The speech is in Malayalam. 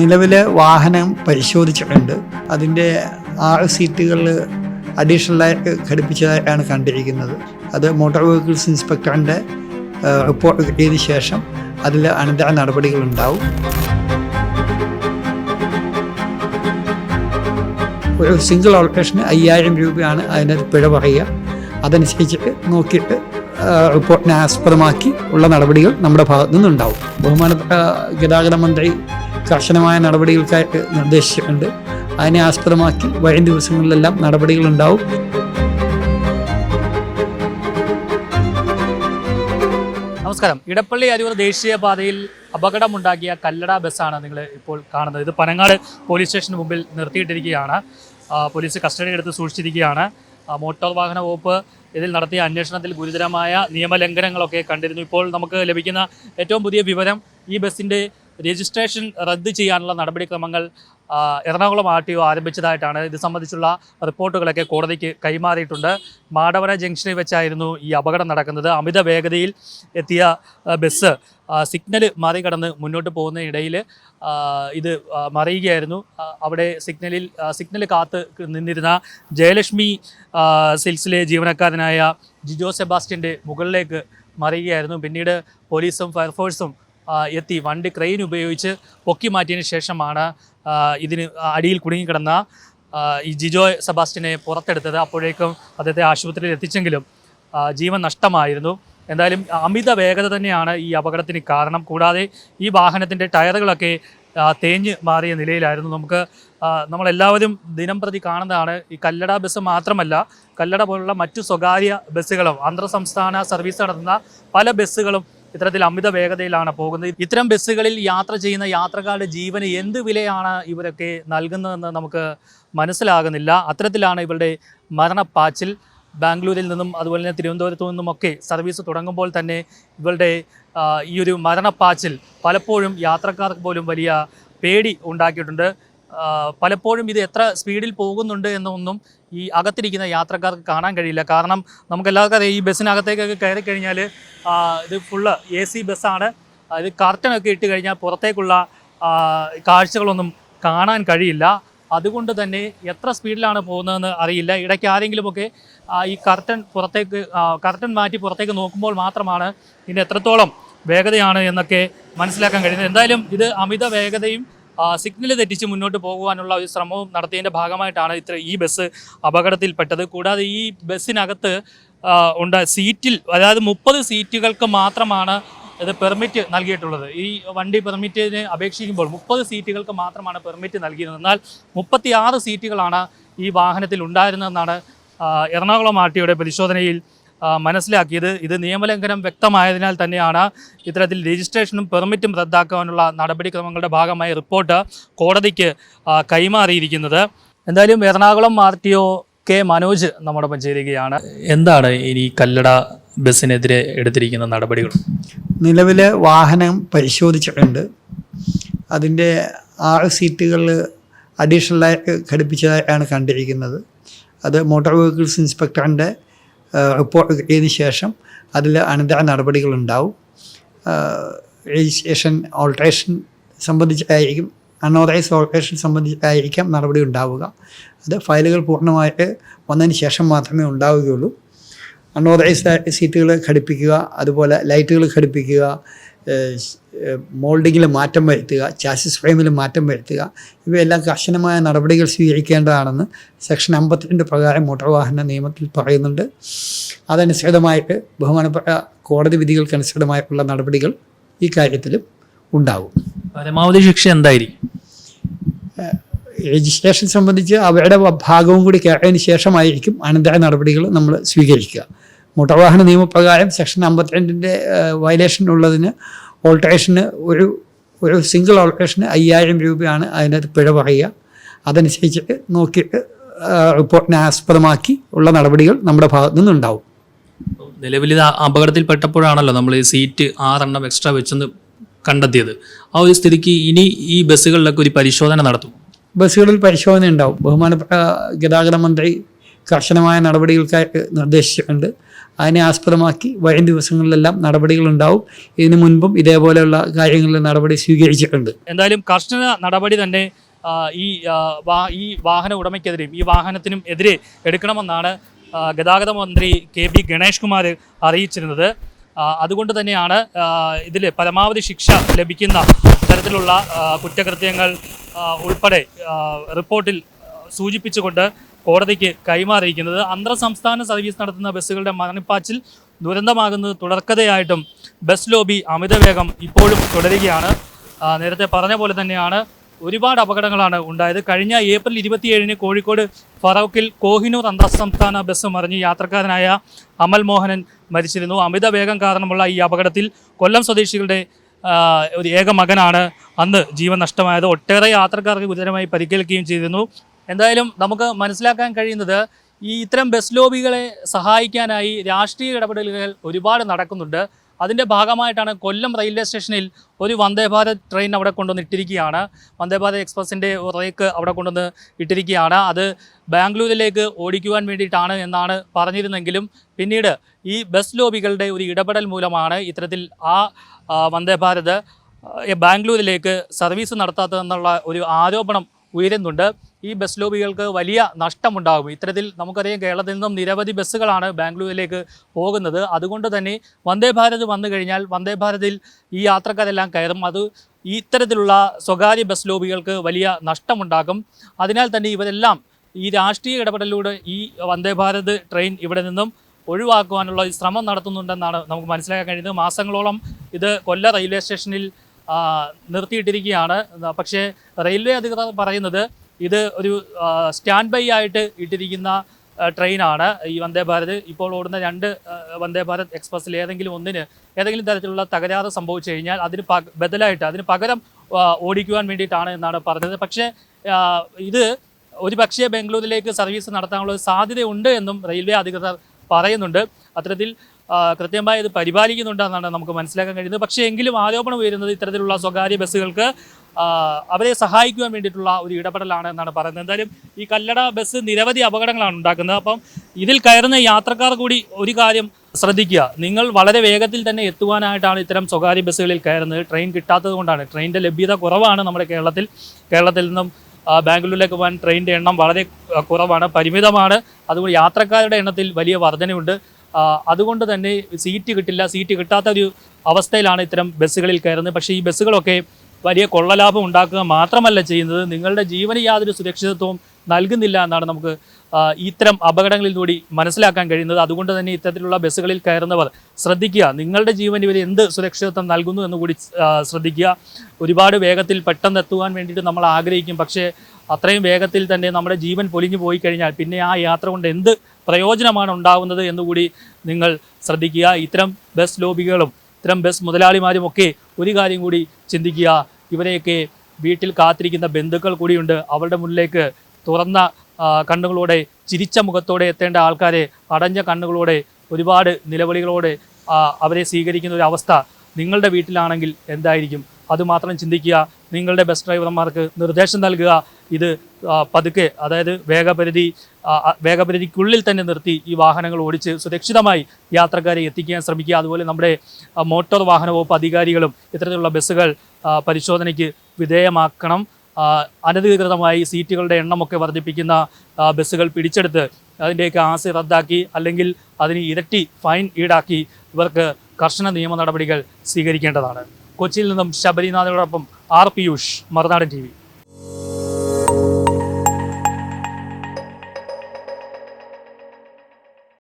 നിലവിലെ വാഹനം പരിശോധിച്ചിട്ടുണ്ട്. അതിന്റെ ആറ് സീറ്റുകൾ അഡീഷണലായിട്ട് ഘടിപ്പിച്ചതായിട്ടാണ് കണ്ടിരിക്കുന്നത്. അത് മോട്ടോർ വെഹിക്കിൾസ് ഇൻസ്പെക്ടറിന്റെ റിപ്പോർട്ട് കിട്ടിയതിന് ശേഷം അതിൽ അനന്തര നടപടികളുണ്ടാവും ഒരു സിംഗിൾ ഓൾട്ടേഷന് അയ്യായിരം രൂപയാണ് അതിനകത്ത് പിഴ പറയുക. അതനുസരിച്ചിട്ട് നോക്കിയിട്ട് റിപ്പോർട്ടിനെ ആസ്പദമാക്കി ഉള്ള നടപടികൾ നമ്മുടെ ഭാഗത്തു നിന്നുണ്ടാവും ബഹുമാനപ്പെട്ട ഗതാഗത മന്ത്രി കർശനമായ നടപടികൾക്കായിട്ട് നിർദ്ദേശിച്ചിട്ടുണ്ട്. അതിനെ ആസ്പദമാക്കി വരും ദിവസങ്ങളിലെല്ലാം നടപടികളുണ്ടാവും. നമസ്കാരം. ഇടപ്പള്ളി അരൂർ ദേശീയപാതയിൽ അപകടമുണ്ടാക്കിയ കല്ലട ബസ്സാണ് നിങ്ങൾ ഇപ്പോൾ കാണുന്നത്. ഇത് പനങ്ങാട് പോലീസ് സ്റ്റേഷന് മുമ്പിൽ നിർത്തിയിട്ടിരിക്കുകയാണ്. പോലീസ് കസ്റ്റഡി എടുത്ത് സൂക്ഷിച്ചിരിക്കുകയാണ്. മോട്ടോർ വാഹന വകുപ്പ് ഇതിൽ നടത്തിയ അന്വേഷണത്തിൽ ഗുരുതരമായ നിയമലംഘനങ്ങളൊക്കെ കണ്ടിരുന്നു. ഇപ്പോൾ നമുക്ക് ലഭിക്കുന്ന ഏറ്റവും പുതിയ വിവരം ഈ ബസ്സിന്റെ രജിസ്ട്രേഷൻ റദ്ദ് ചെയ്യാനുള്ള നടപടിക്രമങ്ങൾ എറണാകുളം ആർ ടി ഒ ആരംഭിച്ചതായിട്ടാണ്. ഇത് സംബന്ധിച്ചുള്ള റിപ്പോർട്ടുകളൊക്കെ കോടതിക്ക് കൈമാറിയിട്ടുണ്ട്. മാടവന ജംഗ്ഷനിൽ വെച്ചായിരുന്നു ഈ അപകടം നടക്കുന്നത്. അമിത വേഗതയിൽ എത്തിയ ബസ് സിഗ്നൽ മറികടന്ന് മുന്നോട്ട് പോകുന്ന ഇടയിൽ ഇത് മറിയുകയായിരുന്നു. അവിടെ സിഗ്നലിൽ സിഗ്നൽ കാത്ത് നിന്നിരുന്ന ജയലക്ഷ്മി സിൽസിലെ ജീവനക്കാരനായ ജിജോ സെബാസ്റ്റ്യന്റെ മുകളിലേക്ക് മറിയുകയായിരുന്നു. പിന്നീട് പോലീസും ഫയർഫോഴ്സും എത്തി. വണ്ടി ക്രെയിൻ ഉപയോഗിച്ച് പൊക്കി മാറ്റിയതിന് ശേഷമാണ് ഇതിന് അടിയിൽ കുടുങ്ങിക്കിടന്ന ഈ ജിജോ സെബാസ്റ്റ്യനെ പുറത്തെടുത്തത്. അപ്പോഴേക്കും അദ്ദേഹത്തെ ആശുപത്രിയിൽ എത്തിച്ചെങ്കിലും ജീവൻ നഷ്ടമായിരുന്നു. എന്തായാലും അമിത വേഗത തന്നെയാണ് ഈ അപകടത്തിന് കാരണം. കൂടാതെ ഈ വാഹനത്തിന്റെ ടയറുകളൊക്കെ തേഞ്ഞ് മാറിയ നിലയിലായിരുന്നു. നമുക്ക് നമ്മളെല്ലാവരും ദിനം പ്രതി കാണുന്നതാണ്. ഈ കല്ലട ബസ് മാത്രമല്ല കല്ലട പോലുള്ള മറ്റു സ്വകാര്യ ബസ്സുകളും അന്തർ സംസ്ഥാന സർവീസ് നടത്തുന്ന പല ബസ്സുകളും ഇത്തരത്തിൽ അമിത വേഗതയിലാണ് പോകുന്നത്. ഇത്തരം ബസ്സുകളിൽ യാത്ര ചെയ്യുന്ന യാത്രക്കാരുടെ ജീവന് എന്ത് വിലയാണ് ഇവരൊക്കെ നൽകുന്നതെന്ന് നമുക്ക് മനസ്സിലാകുന്നില്ല. അത്തരത്തിലാണ് ഇവരുടെ മരണപ്പാച്ചിൽ. ബാംഗ്ലൂരിൽ നിന്നും അതുപോലെ തന്നെ തിരുവനന്തപുരത്തു നിന്നുമൊക്കെ സർവീസ് തുടങ്ങുമ്പോൾ തന്നെ ഇവരുടെ ഈ ഒരു മരണപ്പാച്ചിൽ പലപ്പോഴും യാത്രക്കാർക്ക് പോലും വലിയ പേടി ഉണ്ടാക്കിയിട്ടുണ്ട്. പലപ്പോഴും ഇത് എത്ര സ്പീഡിൽ പോകുന്നുണ്ട് എന്നൊന്നും ഈ അകത്തിരിക്കുന്ന യാത്രക്കാർക്ക് കാണാൻ കഴിയില്ല. കാരണം നമുക്ക് എല്ലാവർക്കും അറിയാം ഈ ബസ്സിനകത്തേക്കൊക്കെ കയറി കഴിഞ്ഞാൽ ഇത് ഫുള്ള് എ സി ബസ്സാണ്. അത് കർട്ടനൊക്കെ ഇട്ട് കഴിഞ്ഞാൽ പുറത്തേക്കുള്ള കാഴ്ചകളൊന്നും കാണാൻ കഴിയില്ല. അതുകൊണ്ട് തന്നെ എത്ര സ്പീഡിലാണ് പോകുന്നതെന്ന് അറിയില്ല. ഇടയ്ക്ക് ആരെങ്കിലുമൊക്കെ ഈ കർട്ടൻ പുറത്തേക്ക് കർട്ടൻ മാറ്റി പുറത്തേക്ക് നോക്കുമ്പോൾ മാത്രമാണ് ഇതിന് എത്രത്തോളം വേഗതയാണ് എന്നൊക്കെ മനസ്സിലാക്കാൻ കഴിയുന്നത്. എന്തായാലും ഇത് അമിത വേഗതയും സിഗ്നൽ തെറ്റിച്ച് മുന്നോട്ട് പോകുവാനുള്ള ഒരു ശ്രമവും നടത്തിയതിന്റെ ഭാഗമായിട്ടാണ് ഇത്ര ഈ ബസ് അപകടത്തിൽപ്പെട്ടത്. കൂടാതെ ഈ ബസ്സിനകത്ത് ഉണ്ട് സീറ്റിൽ അതായത് മുപ്പത് സീറ്റുകൾക്ക് മാത്രമാണ് ഇത് പെർമിറ്റ് നൽകിയിട്ടുള്ളത്. ഈ വണ്ടി പെർമിറ്റിന് അപേക്ഷിക്കുമ്പോൾ മുപ്പത് സീറ്റുകൾക്ക് മാത്രമാണ് പെർമിറ്റ് നൽകിയിരുന്നത്. എന്നാൽ മുപ്പത്തി ആറ് സീറ്റുകളാണ് ഈ വാഹനത്തിൽ ഉണ്ടായിരുന്നതെന്നാണ് എറണാകുളം ആർ ടിയുടെ പരിശോധനയിൽ മനസ്സിലാക്കിയത്. ഇത് നിയമലംഘനം വ്യക്തമായതിനാൽ തന്നെയാണ് ഇത്തരത്തിൽ രജിസ്ട്രേഷനും പെർമിറ്റും റദ്ദാക്കാനുള്ള നടപടിക്രമങ്ങളുടെ ഭാഗമായി റിപ്പോർട്ട് കോടതിക്ക് കൈമാറിയിരിക്കുന്നത്. എന്തായാലും Ernakulam R T O K Manoj നമ്മോടൊപ്പം ചേരുകയാണ്. എന്താണ് ഇനി കല്ലട ബസ്സിനെതിരെ എടുത്തിരിക്കുന്ന നടപടികൾ? നിലവിലെ വാഹനം പരിശോധിച്ചിട്ടുണ്ട്. അതിന്റെ ആറ് സീറ്റുകൾ അഡീഷണലായിട്ട് ഘടിപ്പിച്ചതായിട്ടാണ് കണ്ടിരിക്കുന്നത്. അത് മോട്ടോർ വെഹിക്കിൾസ് ഇൻസ്പെക്ടറിന്റെ റിപ്പോർട്ട് കിട്ടിയതിന് ശേഷം അതിൽ അനന്തര നടപടികളുണ്ടാവും. രജിസ്ട്രേഷൻ ഓൾട്രേഷൻ സംബന്ധിച്ചായിരിക്കും അൺഓതറൈസ് ഓൾട്രേഷൻ സംബന്ധിച്ചായിരിക്കാം നടപടി ഉണ്ടാവുക. അത് ഫയലുകൾ പൂർണമായിട്ട് വന്നതിന് ശേഷം മാത്രമേ ഉണ്ടാവുകയുള്ളൂ. അൺഓതറൈസ്ഡ് സീറ്റുകൾ ഘടിപ്പിക്കുക അതുപോലെ ലൈറ്റുകൾ ഘടിപ്പിക്കുക മോൾഡിങ്ങിൽ മാറ്റം വരുത്തുക ചാസിസ് ഫ്രെയിമിൽ മാറ്റം വരുത്തുക ഇവയെല്ലാം കർശനമായ നടപടികൾ സ്വീകരിക്കേണ്ടതാണെന്ന് സെക്ഷൻ അമ്പത്തിരണ്ട് പ്രകാരം മോട്ടോർ വാഹന നിയമത്തിൽ പറയുന്നുണ്ട്. അതനുസൃതമായിട്ട് ബഹുമാനപ്പെട്ട കോടതി വിധികൾക്കനുസൃതമായിട്ടുള്ള നടപടികൾ ഈ കാര്യത്തിലും ഉണ്ടാകും പരമാവധി ശിക്ഷ എന്തായിരിക്കും രജിസ്ട്രേഷൻ സംബന്ധിച്ച് അവരുടെ ഭാഗവും കൂടി കേട്ടതിന് ശേഷമായിരിക്കും അനന്തര നടപടികൾ നമ്മൾ സ്വീകരിക്കുക. മോട്ടോർ വാഹന നിയമപ്രകാരം സെക്ഷൻ അമ്പത്തിരണ്ടിന്റെ വയലേഷൻ ഉള്ളതിന് ഓൾട്ടറേഷന് ഒരു ഒരു സിംഗിൾ ഓൾട്ടറേഷന് അയ്യായിരം രൂപയാണ് അതിനകത്ത് പിഴ പറയുക. അതനുസരിച്ചിട്ട് നോക്കിയിട്ട് റിപ്പോർട്ടിനെ ആസ്പദമാക്കി ഉള്ള നടപടികൾ നമ്മുടെ ഭാഗത്തു നിന്നുണ്ടാവും. നിലവിൽ ഇത് അപകടത്തിൽപ്പെട്ടപ്പോഴാണല്ലോ നമ്മൾ ഈ സീറ്റ് ആറെണ്ണം എക്സ്ട്രാ വെച്ചെന്ന് കണ്ടെത്തിയത്. ആ ഒരു സ്ഥിതിക്ക് ഇനി ഈ ബസ്സുകളിലൊക്കെ ഒരു പരിശോധന നടത്തും. ബസ്സുകളിൽ പരിശോധന ഉണ്ടാവും. ബഹുമാനപ്പെട്ട ഗതാഗത മന്ത്രി കർശനമായ നടപടികൾക്കായിട്ട് നിർദ്ദേശിച്ചിട്ടുണ്ട്. അതിനെ ആസ്പദമാക്കി വരും ദിവസങ്ങളിലെല്ലാം നടപടികളുണ്ടാവും. ഇതിനു മുൻപും ഇതേപോലെയുള്ള കാര്യങ്ങളിൽ നടപടി സ്വീകരിച്ചിട്ടുണ്ട്. എന്തായാലും കർശന നടപടി തന്നെ ഈ ഈ വാഹന ഉടമയ്ക്കെതിരെയും ഈ വാഹനത്തിനും എതിരെ എടുക്കണമെന്നാണ് ഗതാഗത മന്ത്രി കെ ബി ഗണേഷ് കുമാർ അറിയിച്ചിരുന്നത്. അതുകൊണ്ട് തന്നെയാണ് ഇതിൽ പരമാവധി ശിക്ഷ ലഭിക്കുന്ന തരത്തിലുള്ള കുറ്റകൃത്യങ്ങൾ ഉൾപ്പെടെ റിപ്പോർട്ടിൽ സൂചിപ്പിച്ചുകൊണ്ട് കോടതിക്ക് കൈമാറിയിരിക്കുന്നത്. അന്തർ സംസ്ഥാന സർവീസ് നടത്തുന്ന ബസ്സുകളുടെ മണിപ്പാച്ചിൽ ദുരന്തമാകുന്നത് തുടർക്കഥയായിട്ടും ബസ് ലോബി അമിതവേഗം ഇപ്പോഴും തുടരുകയാണ്. നേരത്തെ പറഞ്ഞ പോലെ തന്നെയാണ് ഒരുപാട് അപകടങ്ങളാണ് ഉണ്ടായത്. കഴിഞ്ഞ ഏപ്രിൽ ഇരുപത്തിയേഴിന് കോഴിക്കോട് ഫറോക്കിൽ കോഹിനൂർ അന്തർ സംസ്ഥാന ബസ് മറിഞ്ഞ് യാത്രക്കാരനായ അമൽ മോഹനൻ മരിച്ചിരുന്നു. അമിത വേഗം കാരണമുള്ള ഈ അപകടത്തിൽ കൊല്ലം സ്വദേശികളുടെ ഒരു ഏക മകനാണ് അന്ന് ജീവൻ നഷ്ടമായത്. ഒട്ടേറെ യാത്രക്കാർക്ക് ഗുരുതരമായി പരിക്കേൽക്കുകയും ചെയ്തിരുന്നു. എന്തായാലും നമുക്ക് മനസ്സിലാക്കാൻ കഴിയുന്നത് ഈ ഇത്തരം ബസ് ലോബികളെ സഹായിക്കാനായി രാഷ്ട്രീയ ഇടപെടലുകൾ ഒരുപാട് നടക്കുന്നുണ്ട്. അതിന്റെ ഭാഗമായിട്ടാണ് കൊല്ലം റെയിൽവേ സ്റ്റേഷനിൽ ഒരു വന്ദേ ഭാരത് ട്രെയിൻ അവിടെ കൊണ്ടുവന്ന് ഇട്ടിരിക്കുകയാണ് വന്ദേ ഭാരത് എക്സ്പ്രസിന്റെ റേക്ക് അവിടെ കൊണ്ടുവന്ന് ഇട്ടിരിക്കുകയാണ്. അത് ബാംഗ്ലൂരിലേക്ക് ഓടിക്കുവാൻ വേണ്ടിയിട്ടാണ് എന്നാണ് പറഞ്ഞിരുന്നെങ്കിലും പിന്നീട് ഈ ബസ് ലോബികളുടെ ഒരു ഇടപെടൽ മൂലമാണ് ഇത്തരത്തിൽ ആ വന്ദേ ഭാരത് ബാംഗ്ലൂരിലേക്ക് സർവീസ് നടത്താത്തതെന്നുള്ള ഒരു ആരോപണം ഉയരുന്നുണ്ട്. ഈ ബസ് ലോബികൾക്ക് വലിയ നഷ്ടമുണ്ടാകും. ഇത്തരത്തിൽ നമുക്കറിയാം കേരളത്തിൽ നിന്നും നിരവധി ബസ്സുകളാണ് ബാംഗ്ലൂരിലേക്ക് പോകുന്നത്. അതുകൊണ്ട് തന്നെ വന്ദേ ഭാരത് വന്നു കഴിഞ്ഞാൽ വന്ദേ ഭാരതിൽ ഈ യാത്രക്കാരെല്ലാം കയറും. അത് ഇത്തരത്തിലുള്ള സ്വകാര്യ ബസ് ലോബികൾക്ക് വലിയ നഷ്ടമുണ്ടാക്കും. അതിനാൽ തന്നെ ഇവരെല്ലാം ഈ രാഷ്ട്രീയ ഇടപെടലിലൂടെ ഈ വന്ദേ ഭാരത് ട്രെയിൻ ഇവിടെ നിന്നും ഒഴിവാക്കുവാനുള്ള ശ്രമം നടത്തുന്നുണ്ടെന്നാണ് നമുക്ക് മനസ്സിലാക്കാൻ കഴിയുന്നത്. മാസങ്ങളോളം ഇത് കൊല്ല റെയിൽവേ സ്റ്റേഷനിൽ നിർത്തിയിട്ടിരിക്കുകയാണ്. പക്ഷേ റെയിൽവേ അധികൃതർ പറയുന്നത് ഇത് ഒരു സ്റ്റാൻഡ് ബൈ ആയിട്ട് ഇട്ടിരിക്കുന്ന ട്രെയിനാണ് ഈ വന്ദേ ഭാരത്. ഇപ്പോൾ ഓടുന്ന രണ്ട് വന്ദേ ഭാരത് എക്സ്പ്രസ്സിൽ ഏതെങ്കിലും ഒന്നിന് ഏതെങ്കിലും തരത്തിലുള്ള തകരാറ് സംഭവിച്ചു കഴിഞ്ഞാൽ അതിന് ബദലായിട്ട് അതിന് പകരം ഓടിക്കുവാൻ വേണ്ടിയിട്ടാണ് എന്നാണ് പറഞ്ഞത്. പക്ഷേ ഇത് ഒരു പക്ഷേ ബാംഗ്ലൂരിലേക്ക് സർവീസ് നടത്താനുള്ള സാധ്യതയുണ്ട് എന്നും റെയിൽവേ അധികൃതർ പറയുന്നുണ്ട്. അത്തരത്തിൽ കൃത്യമായി ഇത് പരിപാലിക്കുന്നുണ്ടെന്നാണ് നമുക്ക് മനസ്സിലാക്കാൻ കഴിയുന്നത്. പക്ഷേ എങ്കിലും ആരോപണം ഉയരുന്നത് ഇത്തരത്തിലുള്ള സ്വകാര്യ ബസ്സുകൾക്ക് അവരെ സഹായിക്കുവാൻ വേണ്ടിയിട്ടുള്ള ഒരു ഇടപെടലാണ് എന്നാണ് പറയുന്നത്. എന്തായാലും ഈ കല്ലട ബസ് നിരവധി അപകടങ്ങളാണ് ഉണ്ടാക്കുന്നത്. അപ്പം ഇതിൽ കയറുന്ന യാത്രക്കാർ കൂടി ഒരു കാര്യം ശ്രദ്ധിക്കുക. നിങ്ങൾ വളരെ വേഗത്തിൽ തന്നെ എത്തുവാനായിട്ടാണ് ഇത്തരം സ്വകാര്യ ബസ്സുകളിൽ കയറുന്നത്. ട്രെയിൻ കിട്ടാത്തത് കൊണ്ടാണ്. ട്രെയിനിന്റെ ലഭ്യത കുറവാണ് നമ്മുടെ കേരളത്തിൽ. കേരളത്തിൽ നിന്നും ബാംഗ്ലൂരിലേക്ക് പോകാൻ ട്രെയിനിന്റെ എണ്ണം വളരെ കുറവാണ് പരിമിതമാണ്. അതുകൊണ്ട് യാത്രക്കാരുടെ എണ്ണത്തിൽ വലിയ വർധനയുണ്ട്. അതുകൊണ്ട് തന്നെ സീറ്റ് കിട്ടില്ല. സീറ്റ് കിട്ടാത്ത ഒരു അവസ്ഥയിലാണ് ഇത്തരം ബസ്സുകളിൽ കയറുന്നത്. പക്ഷേ ഈ ബസ്സുകളൊക്കെ വലിയ കൊള്ളലാഭം ഉണ്ടാക്കുക മാത്രമല്ല ചെയ്യുന്നത്. നിങ്ങളുടെ ജീവന് യാതൊരു സുരക്ഷിതത്വവും നൽകുന്നില്ല എന്നാണ് നമുക്ക് ഇത്തരം അപകടങ്ങളിലൂടെ മനസ്സിലാക്കാൻ കഴിയുന്നത്. അതുകൊണ്ട് തന്നെ ഇത്തരത്തിലുള്ള ബസ്സുകളിൽ കയറുന്നവർ ശ്രദ്ധിക്കുക. നിങ്ങളുടെ ജീവന് ഇവർ എന്ത് സുരക്ഷിതത്വം നൽകുന്നു എന്ന് കൂടി ശ്രദ്ധിക്കുക. ഒരുപാട് വേഗത്തിൽ പെട്ടെന്ന് എത്തുവാൻ വേണ്ടിയിട്ട് നമ്മൾ ആഗ്രഹിക്കും. പക്ഷേ അത്രയും വേഗത്തിൽ തന്നെ നമ്മുടെ ജീവൻ പൊലിഞ്ഞു പോയി കഴിഞ്ഞാൽ പിന്നെ ആ യാത്ര കൊണ്ട് എന്ത് പ്രയോജനമാണ് ഉണ്ടാകുന്നത് എന്നുകൂടി നിങ്ങൾ ശ്രദ്ധിക്കുക. ഇത്തരം ബസ് ലോബികളും ഇത്തരം ബസ് മുതലാളിമാരും ഒക്കെ ഒരു കാര്യം കൂടി ചിന്തിക്കുക. ഇവരെയൊക്കെ വീട്ടിൽ കാത്തിരിക്കുന്ന ബന്ധുക്കൾ കൂടിയുണ്ട്. അവരുടെ മുന്നിലേക്ക് തുറന്ന കണ്ണുകളോടെ ചിരിച്ച മുഖത്തോടെ എത്തേണ്ട ആൾക്കാരെ അടഞ്ഞ കണ്ണുകളോടെ ഒരുപാട് നിലവിളികളോടെ അവരെ സ്വീകരിക്കുന്ന ഒരു അവസ്ഥ നിങ്ങളുടെ വീട്ടിലാണെങ്കിൽ എന്തായിരിക്കും? അതുമാത്രം ചിന്തിക്കുക. നിങ്ങളുടെ ബസ് ഡ്രൈവർമാർക്ക് നിർദ്ദേശം നൽകുക. ഇത് പതുക്കെ അതായത് വേഗപരിധി വേഗപരിധിക്കുള്ളിൽ തന്നെ നിർത്തി ഈ വാഹനങ്ങൾ ഓടിച്ച് സുരക്ഷിതമായി യാത്രക്കാരെ എത്തിക്കാൻ ശ്രമിക്കുക. അതുപോലെ നമ്മുടെ മോട്ടോർ വാഹന വകുപ്പ് അധികാരികളും ഇത്തരത്തിലുള്ള ബസ്സുകൾ പരിശോധനയ്ക്ക് വിധേയമാക്കണം. അനധികൃതമായി സീറ്റുകളുടെ എണ്ണമൊക്കെ വർദ്ധിപ്പിക്കുന്ന ബസ്സുകൾ പിടിച്ചെടുത്ത് അതിന്റെയൊക്കെ ആസി റദ്ദാക്കി അല്ലെങ്കിൽ അതിന് ഇരട്ടി ഫൈൻ ഈടാക്കി ഇവർക്ക് കർശന നിയമ നടപടികൾ സ്വീകരിക്കേണ്ടതാണ്. കൊച്ചിയിൽ നിന്നും ശബരിനാഥിനോടൊപ്പം ആർ പിയൂഷ് മറുനാടൻ ടി